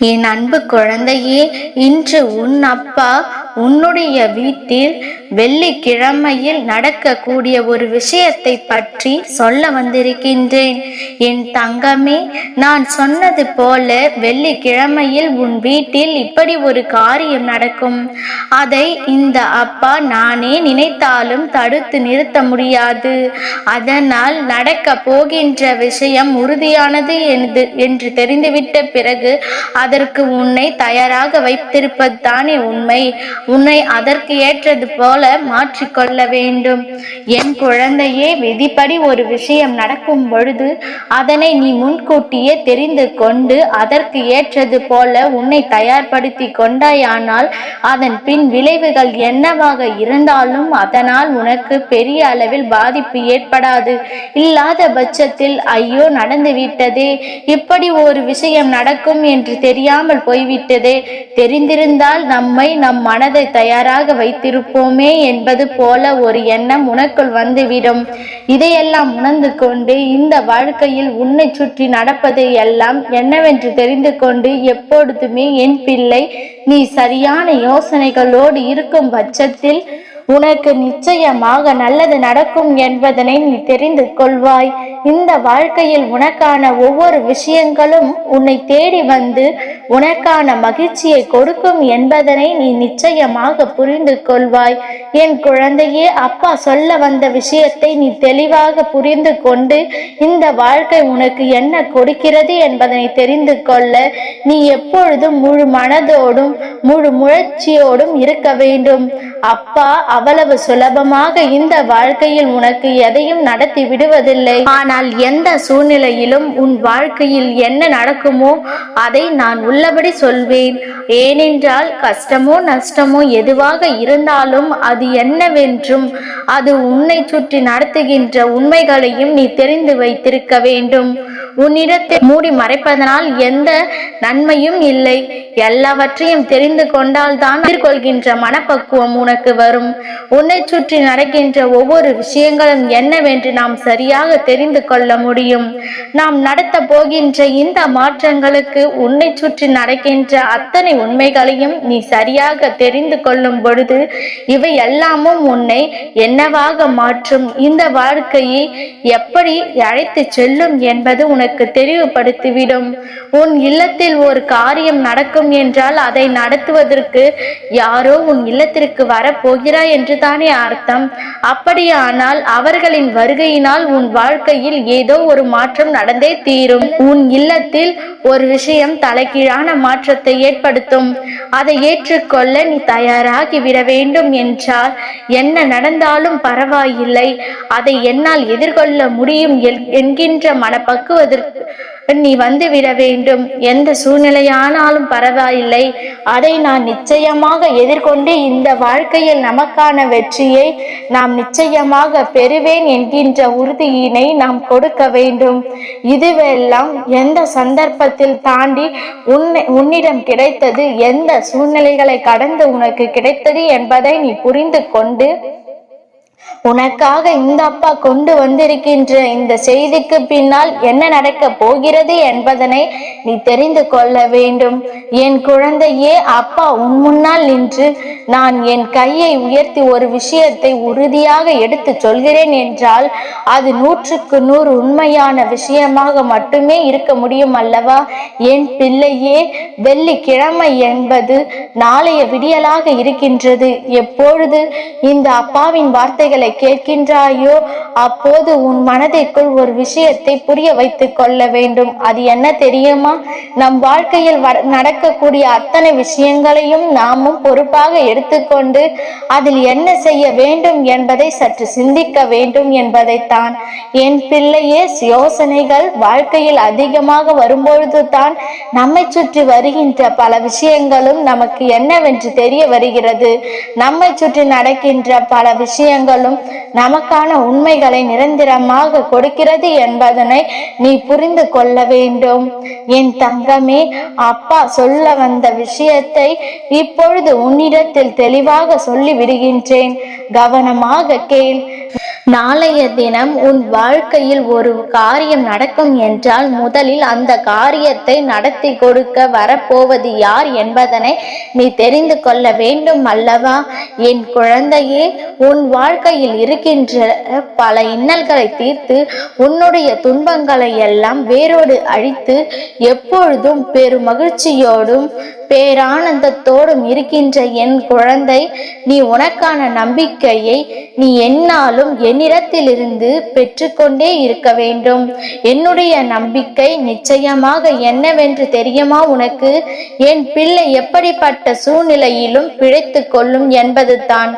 என் அன்பு குழந்தையே இன்று உன் அப்பா உன்னுடைய வீட்டில் வெள்ளிக்கிழமையில் நடக்கக்கூடிய ஒரு விஷயத்தை பற்றி சொல்ல வந்திருக்கின்றேன். என் தங்கமே நான் சொன்னது போல வெள்ளிக்கிழமையில் உன் வீட்டில் இப்படி ஒரு காரியம் நடக்கும். அதை இந்த அப்பா நானே நினைத்தாலும் தடுத்து நிறுத்த முடியாது. அதனால் நடக்க போகின்ற விஷயம் உறுதியானது என்று- என்று தெரிந்துவிட்ட பிறகு அதற்கு உன்னை தயாராக வைத்திருப்பது தானே உண்மை. உன்னை அதற்கு ஏற்றது போல மாற்றிக்கொள்ள வேண்டும். என் குழந்தையே விதிப்படி ஒரு விஷயம் நடக்கும் பொழுது அதனை நீ முன்கூட்டியே தெரிந்து கொண்டு அதற்கு ஏற்றது போல உன்னை தயார்படுத்தி கொண்டாயானால் அதன் பின் விளைவுகள் என்னவாக இருந்தாலும் அதனால் உனக்கு பெரிய அளவில் பாதிப்பு ஏற்படாது. இல்லாத பட்சத்தில் ஐயோ நடந்து விட்டதே இப்படி ஒரு விஷயம் நடக்கும் என்று தெரியாமல் போய்விட்டதே தெரிந்திருந்தால் நம்மை நம் மனதை தயாராக வைத்திருப்போமே என்பது போல ஒரு எண்ணம் உனக்குள் வந்துவிடும். இதையெல்லாம் உணர்ந்து கொண்டு இந்த வாழ்க்கையில் உன்னை சுற்றி நடப்பது எல்லாம் என்னவென்று தெரிந்து கொண்டு எப்பொழுதுமே என் பிள்ளை நீ சரியான யோசனைகளோடு இருக்கும் பட்சத்தில் உனக்கு நிச்சயமாக நல்லது நடக்கும் என்பதனை நீ தெரிந்து கொள்வாய். இந்த வாழ்க்கையில் உனக்கான ஒவ்வொரு விஷயங்களும் உன்னை தேடி வந்து உனக்கான மகிழ்ச்சியை கொடுக்கும் என்பதனை நீ நிச்சயமாக புரிந்து கொள்வாய். என் குழந்தையே அப்பா சொல்ல வந்த விஷயத்தை நீ தெளிவாக புரிந்து கொண்டு இந்த வாழ்க்கை உனக்கு என்ன கொடுக்கிறது என்பதனை தெரிந்து கொள்ள. நீ எப்பொழுதும் முழு மனதோடும் முழு முயற்சியோடும் இருக்க வேண்டும். அப்பா அவ்வளவு சுலபமாக இந்த வாழ்க்கையில் உனக்கு எதையும் நடத்தி விடுவதில்லை. ஆனால் எந்த சூழ்நிலையிலும் உன் வாழ்க்கையில் என்ன நடக்குமோ அதை நான் உள்ளபடி சொல்வேன். ஏனென்றால் கஷ்டமோ நஷ்டமோ எதுவாக இருந்தாலும் அது என்னவென்றும் அது உன்னை சுற்றி நடத்துகின்ற உண்மைகளையும் நீ தெரிந்து வைத்திருக்க வேண்டும். உன்னிடத்தை மூடி மறைப்பதனால் எந்த நன்மையும் இல்லை. எல்லாவற்றையும் தெரிந்து கொண்டால்தான் எதிர்கொள்கின்ற மனப்பக்குவம் உனக்கு வரும். உன்னை சுற்றி நடக்கின்ற ஒவ்வொரு விஷயங்களும் என்னவென்று நாம் சரியாக தெரிந்து கொள்ள முடியும். நாம் நடத்த போகின்ற இந்த மாற்றங்களுக்கு உன்னை சுற்றி நடக்கின்ற அத்தனை உண்மைகளையும் நீ சரியாக தெரிந்து கொள்ளும் பொழுது இவை எல்லாமும் உன்னை என்னவாக மாற்றும்? இந்த வாழ்க்கையை எப்படி அழைத்து செல்லும் என்பது உனக்கு தெளிவுபடுத்திவிடும். உன் இல்லத்தில் ஒரு காரியம் நடக்கும் என்றால் அதை நடத்துவதற்கு யாரோ உன் இல்லத்திற்கு வரப்போகிறாய் என்று தானே அர்த்தம். அப்படியானால் அவர்களின் வருகையினால் உன் வாழ்க்கையில் ஏதோ ஒரு மாற்றம் நடந்தே தீரும். உன் இல்லத்தில் ஒரு விஷயம் தலைகீழான மாற்றத்தை ஏற்படுத்தும். அதை ஏற்றுக்கொள்ள நீ தயாராகிவிட வேண்டும் என்றால் என்ன நடந்தாலும் பரவாயில்லை. அதை என்னால் எதிர்கொள்ள முடியும் என்கின்ற மனப்பக்குவதற்கு நீ வந்து விட வேண்டும். எந்த சூழ்நிலையானாலும் பரவாயில்லை. அதை நான் நிச்சயமாக எதிர்கொண்டு இந்த வாழ்க்கையில் நமக்கான வெற்றியை நாம் நிச்சயமாக பெறுவேன் என்கின்ற உறுதியினை நாம் கொடுக்க வேண்டும். இதுவெல்லாம் எந்த சந்தர்ப்பத்தில் தாண்டி உன்னை உன்னிடம் கிடைத்தது? எந்த சூழ்நிலைகளை கடந்து உனக்கு கிடைத்தது என்பதை நீ புரிந்து கொண்டு உனக்காக இந்த அப்பா கொண்டு வந்திருக்கின்ற இந்த செய்திக்கு பின்னால் என்ன நடக்க போகிறது என்பதனை நீ தெரிந்து கொள்ள வேண்டும். என் குழந்தையே அப்பா உன் முன்னால் நின்று நான் என் கையை உயர்த்தி ஒரு விஷயத்தை உறுதியாக எடுத்து சொல்கிறேன் என்றால் அது நூற்றுக்கு நூறு உண்மையான விஷயமாக மட்டுமே இருக்க முடியும் அல்லவா? என் பிள்ளையே வெள்ளிக்கிழமை என்பது நாளைய விடியலாக இருக்கின்றது. எப்பொழுது? இந்த அப்பாவின் வார்த்தைகளை கேட்கின்றாயோ? அப்போது உன் மனதிற்குள் ஒரு விஷயத்தை புரிய வைத்துக் கொள்ள வேண்டும். அது என்ன தெரியுமா? நம் வாழ்க்கையில் நடக்கக்கூடிய அத்தனை விஷயங்களையும் நாமும் பொறுப்பாக எடுத்துக்கொண்டு அதில் என்ன செய்ய வேண்டும் என்பதை சற்று சிந்திக்க வேண்டும் என்பதைத்தான். என் பிள்ளையே யோசனைகள் வாழ்க்கையில் அதிகமாக வரும்பொழுது தான் நம்மை சுற்றி வருகின்ற பல விஷயங்களும் நமக்கு என்னவென்று தெரிய வருகிறது. நம்மை சுற்றி நடக்கின்ற பல விஷயங்களும் நமக்கான உண்மைகளை நிரந்தரமாக கொடுக்கிறது என்பதனை நீ புரிந்து கொள்ள வேண்டும். என் தங்கமே அப்பா சொல்ல வந்த விஷயத்தை இப்பொழுது உன்னிடத்தில் தெளிவாக சொல்லி விடுகின்றேன் கவனமாக கேள். நாளைய தினம் உன் வாழ்க்கையில் ஒரு காரியம் நடக்கும் என்றால் முதலில் அந்த காரியத்தை நடத்தி கொடுக்க வரப்போவது யார் என்பதனை நீ தெரிந்து கொள்ள வேண்டும் அல்லவா? என் குழந்தையே உன் வாழ்க்கையில் இருக்கின்ற பல இன்னல்களை தீர்த்து உன்னுடைய துன்பங்களை எல்லாம் வேரோடு அழித்து எப்பொழுதும் பெரும் மகிழ்ச்சியோடும் பேரானந்தத்தோடும் இருக்கின்ற என் குழந்தை நீ உனக்கான நம்பிக்கையை நீ என்னாலும் என்னிடத்திலிருந்து பெற்றுக்கொண்டே இருக்க வேண்டும். என்னுடைய நம்பிக்கை நிச்சயமாக என்னவென்று தெரியுமா உனக்கு? என் பிள்ளை எப்படிப்பட்ட சூழ்நிலையிலும் பிழைத்து கொள்ளும் என்பது தான்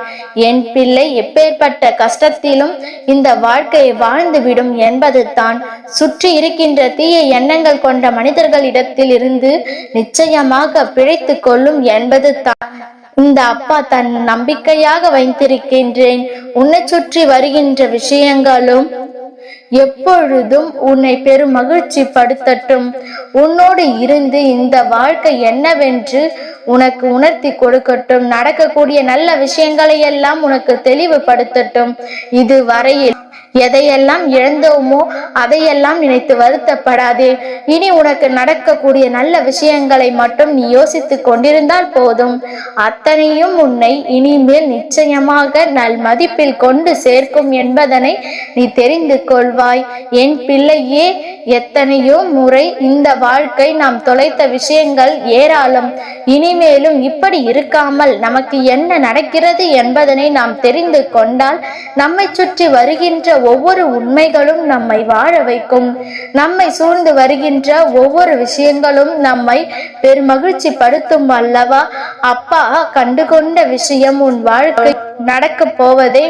என் பிள்ளை எப்பேற்பட்ட கஷ்டத்திலும் இந்த வாழ்க்கையை வாழ்ந்துவிடும் என்பது தான் சுற்றி இருக்கின்ற தீய எண்ணங்கள் கொண்ட மனிதர்களிடத்தில் இருந்து நிச்சயமாக பிழைத்து கொள்ளும் என்பது தான். இந்த அப்பா தன் நம்பிக்கையாக வைத்திருக்கின்றேன். உன்னை சுற்றி வருகின்ற விஷயங்களும் எப்பொழுதும் உன்னை பெரும் மகிழ்ச்சி படுத்தட்டும். உன்னோடு இருந்து இந்த வாழ்க்கை என்னவென்று உனக்கு உணர்த்தி கொடுக்கட்டும். நடக்கக்கூடிய நல்ல விஷயங்களை எல்லாம் உனக்கு தெளிவுபடுத்தட்டும். இது வரையில் எதையெல்லாம் இழந்தோமோ அதையெல்லாம் நினைத்து வருத்தப்படாதே. இனி உனக்கு நடக்கக்கூடிய நல்ல விஷயங்களை மட்டும் நீ யோசித்துக் கொண்டிருந்தால் போதும். அத்தனையும் உன்னை இனிமேல் நிச்சயமாக நல் மதிப்பில் கொண்டு சேர்க்கும் என்பதனை நீ தெரிந்து கொள்வாய். என் பிள்ளையே எத்தனையோ முறை இந்த வாழ்க்கை நாம் தொலைத்த விஷயங்கள் ஏராளம். இனிமேலும் இப்படி இருக்காமல் நமக்கு என்ன நடக்கிறது என்பதனை நாம் தெரிந்து கொண்டால் நம்மை சுற்றி வருகின்ற ஒவ்வொரு உண்மைகளும் நம்மை வாழ வைக்கும். நம்மை சூழ்ந்து வருகின்ற ஒவ்வொரு விஷயங்களும் நம்மை பெருமகிழ்ச்சி படுத்தும் அல்லவா? அப்பா கண்டுகொண்ட விஷயம் உன் வாழ்க்கை நடக்கப் போவதே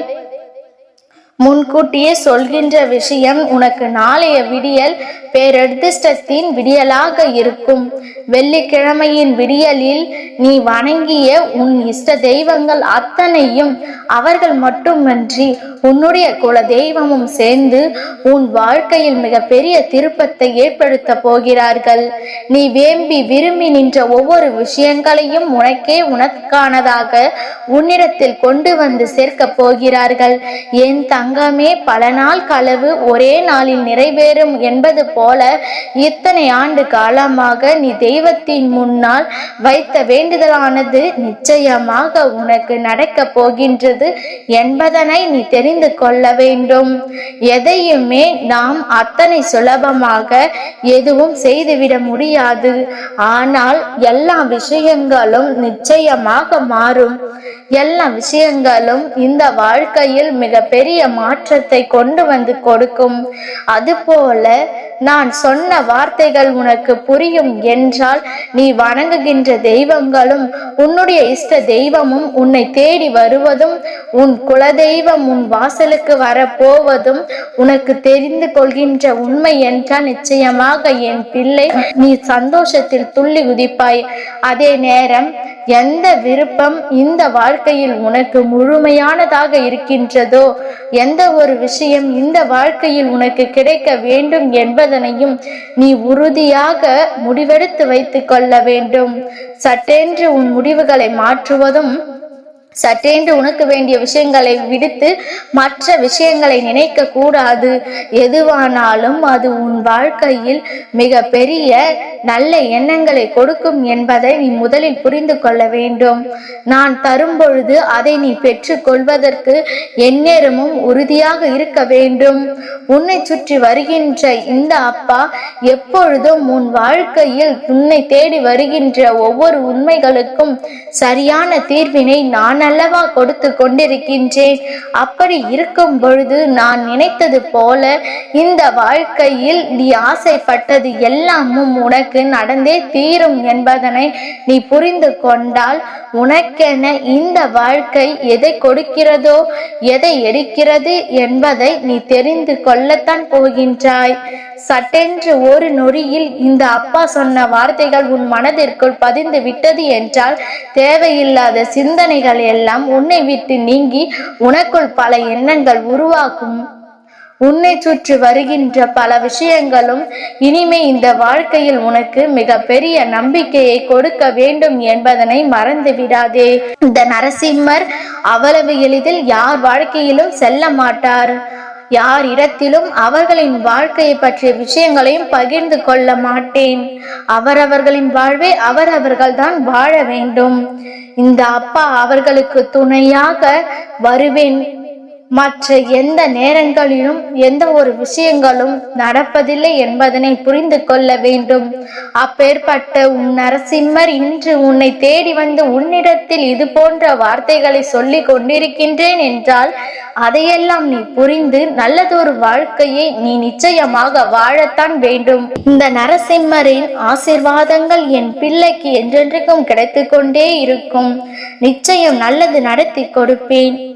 முன்கூட்டியே சொல்கின்ற விஷயம் உனக்கு நாளைய விடியல் பேரதிர்ஷ்டத்தின் விடியலாக இருக்கும். வெள்ளிக்கிழமையின் விடியலில் நீ வணங்கிய உன் இஷ்ட தெய்வங்கள் அத்தனையும் அவர்கள் மட்டுமன்றி உன்னுடைய குல தெய்வமும் சேர்ந்து உன் வாழ்க்கையில் மிகப்பெரிய திருப்பத்தை ஏற்படுத்த போகிறார்கள். நீ வேம்பி விரும்பி நின்ற ஒவ்வொரு விஷயங்களையும் உனக்கே உனக்கானதாக உன்னிடத்தில் கொண்டு வந்து சேர்க்க போகிறார்கள். என் தங்கமே பல நாள் களவு ஒரே நாளில் நிறைவேறும் என்பது போல இத்தனை ஆண்டு காலமாக நீ தெய்வத்தின் முன்னால் வைத்த வேண்டுதலானது நிச்சயமாக உனக்கு நடக்க போகின்றது என்பதனை நீ தெரிந்து கொள்ள வேண்டும். எதையுமே நாம் அத்தனை சுலபமாக எதுவும் செய்துவிட முடியாது. ஆனால் எல்லா விஷயங்களும் நிச்சயமாக மாறும். எல்லா விஷயங்களும் இந்த வாழ்க்கையில் மிக பெரிய மாற்றத்தை கொண்டு வந்து கொடுக்கும். அதுபோல நான் சொன்ன வார்த்தைகள் உனக்கு புரியும் என்றால் நீ வணங்குகின்ற தெய்வங்களும் உன்னுடைய இஷ்ட தெய்வமும் உன்னை தேடி வருவதும் உன் குலதெய்வம் உன் வாசலுக்கு வர போவதும் உனக்கு தெரிந்து கொள்கின்ற உண்மை என்றால் நிச்சயமாக என் பிள்ளை நீ சந்தோஷத்தில் துள்ளி குதிப்பாய். அதே நேரம் எந்த விருப்பம் இந்த வாழ்க்கையில் உனக்கு முழுமையானதாக இருக்கின்றதோ எந்த ஒரு விஷயம் இந்த வாழ்க்கையில் உனக்கு கிடைக்க வேண்டும் என்பது என்பதனையும் நீ உறுதியாக முடிவெடுத்து வைத்துக் கொள்ள வேண்டும். சட்டென்று உன் முடிவுகளை மாற்றுவதும் சட்டென்று உனக்கு வேண்டிய விஷயங்களை விடுத்து மற்ற விஷயங்களை நினைக்க கூடாது. எதுவானாலும் அது உன் வாழ்க்கையில் மிக பெரிய நல்ல எண்ணங்களை கொடுக்கும் என்பதை நீ முதலில் புரிந்து கொள்ள வேண்டும். நான் தரும் பொழுது அதை நீ பெற்றுக் கொள்வதற்கு எந்நேரமும் உறுதியாக இருக்க வேண்டும். உன்னை சுற்றி வருகின்ற இந்த அப்பா எப்பொழுதும் உன் வாழ்க்கையில் உன்னை தேடி வருகின்ற ஒவ்வொரு உண்மைகளுக்கும் சரியான தீர்வினை நான் அல்லவா கொடுத்து கொண்டிருக்கின்றேன். அப்படி இருக்கும் பொழுது நான் நினைத்தது போல இந்த வாழ்க்கையில் நீ ஆசைப்பட்டது எல்லாமும் உனக்கு நடந்தே தீரும் என்பதனை நீ புரிந்து கொண்டால் உனக்கென இந்த வாழ்க்கை எதை கொடுக்கிறதோ எதை எடுக்கிறது என்பதை நீ தெரிந்து கொள்ளத்தான் போகின்றாய். சட்டென்று ஒரு நொடியில் இந்த அப்பா சொன்ன வார்த்தைகள் உன் மனதிற்குள் பதிந்து விட்டது என்றால் தேவையில்லாத சிந்தனைகள் எல்லாம் உன்னை விட்டு நீங்கி உனக்குள் பல எண்ணங்கள் உருவாக்கும் உன்னை சுற்றி வருகின்ற பல விஷயங்களும் இனிமே இந்த வாழ்க்கையில் உனக்கு மிக பெரிய நம்பிக்கையை கொடுக்க வேண்டும் என்பதனை மறந்து விடாதே. இந்த நரசிம்மர் அவ்வளவு எளிதில் யார் வாழ்க்கையிலும் செல்ல மாட்டார். யார் இடத்திலும் அவர்களின் வாழ்க்கையை பற்றிய விஷயங்களையும் பகிர்ந்து கொள்ள மாட்டேன். அவரவர்களின் வாழ்வை அவரவர்கள் தான் வாழ வேண்டும். இந்த அப்பா அவர்களுக்கு துணையாக வருவேன். மற்ற எந்த நேரங்களிலும் எந்த ஒரு விஷயங்களும் நடப்பதில்லை என்பதனை புரிந்து கொள்ள வேண்டும். அப்பேற்பட்ட உன் நரசிம்மர் இன்று உன்னை தேடி வந்து உன்னிடத்தில் இது போன்ற வார்த்தைகளை சொல்லி கொண்டிருக்கின்றேன் என்றால் அதையெல்லாம் நீ புரிந்து நல்லதொரு வாழ்க்கையை நீ நிச்சயமாக வாழத்தான் வேண்டும். இந்த நரசிம்மரின் ஆசிர்வாதங்கள் என் பிள்ளைக்கு என்றென்றைக்கும் கிடைத்து கொண்டே இருக்கும். நிச்சயம் நல்லது நடத்தி கொடுப்பேன்.